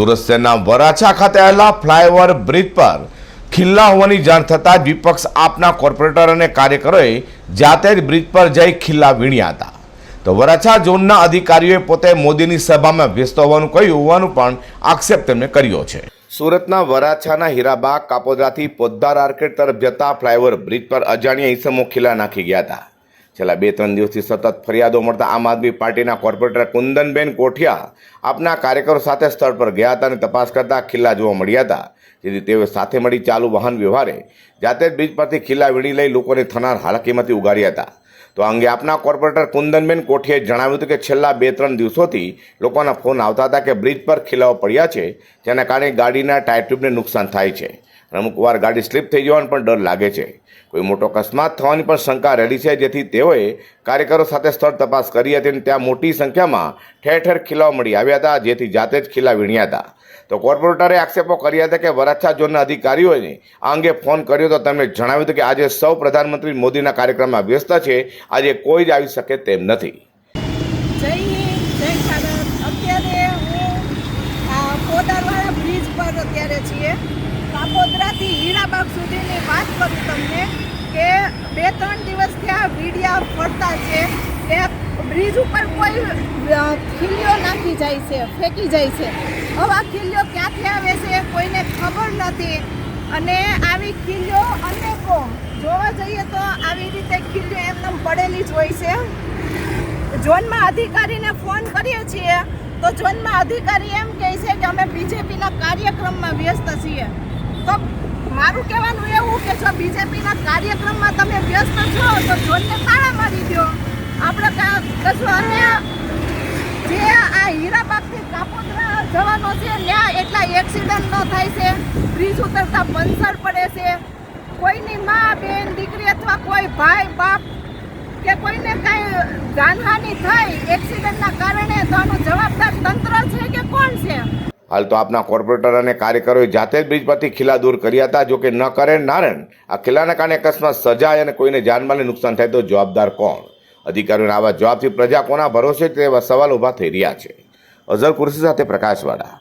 સુરત શહેરના વરાછા ખાતે આવેલા ફ્લાયઓવર બ્રિજ પર ખિલ્લા હોવાની જાણ થતાં જ વિપક્ષ આપના કોર્પોરેટર અને કાર્યકરોએ જાતે જ બ્રિજ પર જઈ ખિલ્લા વીણ્યા હતા. તો વરાછા ઝોનના અધિકારીઓએ પોતે મોદીની સભામાં વ્યસ્ત હોવાનું કહ્યું, હોવાનું પણ આક્ષેપ તેમણે કર્યો છે. સુરતના વરાછાના હીરાબાગ કાપોદરાથી પોદ્દાર આર્કેટ તરફ જતા ફ્લાયઓવર બ્રિજ પર અજાણ્યા ઈસમો ખિલ્લા નાખી ગયા હતા. છેલ્લા બે, ત્રણ દિવસથી સતત ફરિયાદો મળતા આમ આદમી પાર્ટીના કોર્પોરેટર કુંદનબેન કોઠિયા આપના કાર્યકરો સાથે સ્થળ પર ગયા હતા અને તપાસ કરતા ખિલ્લા જોવા મળ્યા હતા. જેથી તેઓ સાથે મળી ચાલુ વાહન વ્યવહારે જાતે જ બ્રિજ પરથી ખિલ્લા વીણી લઈ લોકોને થનાર હાલાકીમાંથી ઉગાર્યા હતા. તો અંગે આપના કોર્પોરેટર કુંદનબેન કોઠીએ જણાવ્યું હતું કે છેલ્લા બે, ત્રણ દિવસોથી લોકોના ફોન આવતા હતા કે બ્રિજ પર ખિલ્લાઓ પડ્યા છે, જેના કારણે ગાડીના ટાયર ટ્યુબને નુકસાન થાય છે. અને અમુક ગાડી સ્લીપ થઈ જવાનો પણ ડર લાગે છે. કોઈ મોટો અકસ્માત થવાની પણ શંકા રહેલી છે, જેથી તેઓએ કાર્યકરો સાથે સ્થળ તપાસ કરી હતી અને ત્યાં મોટી સંખ્યામાં ઠેર ઠેર ખીલાઓ મળી આવ્યા હતા, જેથી જાતે જ ખીલા વીણ્યા હતા. તો કોર્પોરેટરે આક્ષેપો કર્યા હતા કે વરાછા ઝોનના અધિકારીઓને આ અંગે ફોન કર્યો તો તેમણે જણાવ્યું હતું કે આજે સૌ પ્રધાનમંત્રી મોદીના કાર્યક્રમમાં વ્યસ્ત છે, આજે કોઈ જ આવી શકે તેમ નથી. અત્યારે છીએ. કાપોદ્રાથી હીરાબાગ સુધીની વાત કરું તમને કે બે ત્રણ દિવસથી આ વીડિયા ફરતા છે કે બ્રિજ ઉપર કોઈ અ, ખીલ્યો નાખી જાય છે ફેંકી જાય છે. હવે આ ક્યાંથી આવે છે કોઈને ખબર નથી. અને આવી ખીલ્યો અનેકો જોવા જઈએ તો આવી રીતે ખીલ્યો એમને પડેલી જ હોય છે. ઝોનમાં અધિકારીને ફોન કરીએ છીએ તો ઝોનમાં અધિકારી એમ કહે છે કે અમે બીજેપીના કાર્યક્રમમાં વ્યસ્ત છીએ. તો મારું કહેવાનું એવું કે જો બીજેપીના કાર્યક્રમમાં તમે વ્યસ્ત છો, તો ઝોનને તાળા મારી દો. આપણે કશું અને જે આ હીરાબાગથી કાપોદ્રા જવાનો છે, ત્યાં એટલા એક્સિડન્ટ ન થાય છે. બ્રિજ ઉતરતા પંચર પડે છે. કોઈની મા, બેન, દીકરી અથવા કોઈ ભાઈ, બાપ કે કોઈને કાંઈ જાનહાનિ થાય એક્સિડન્ટના કારણે તો આનો જવાબદાર તંત્ર છે કે કોણ છે હાલ તો આપના કોર્પોરેટર અને કાર્યકરોએ જાતે જ બ્રિજ પરથી ખિલ્લા દૂર કર્યા હતા. જોકે ન કરે નારણ આ ખિલ્લાના કારણે અકસ્માત સજાય અને કોઈને જાનમાલને નુકસાન થાય તો જવાબદાર કોણ? અધિકારીઓના આવા જવાબથી પ્રજા કોના ભરોસે તેવા સવાલ ઊભા થઈ રહ્યા છે. અઝર કુરશી સાથે પ્રકાશવાળા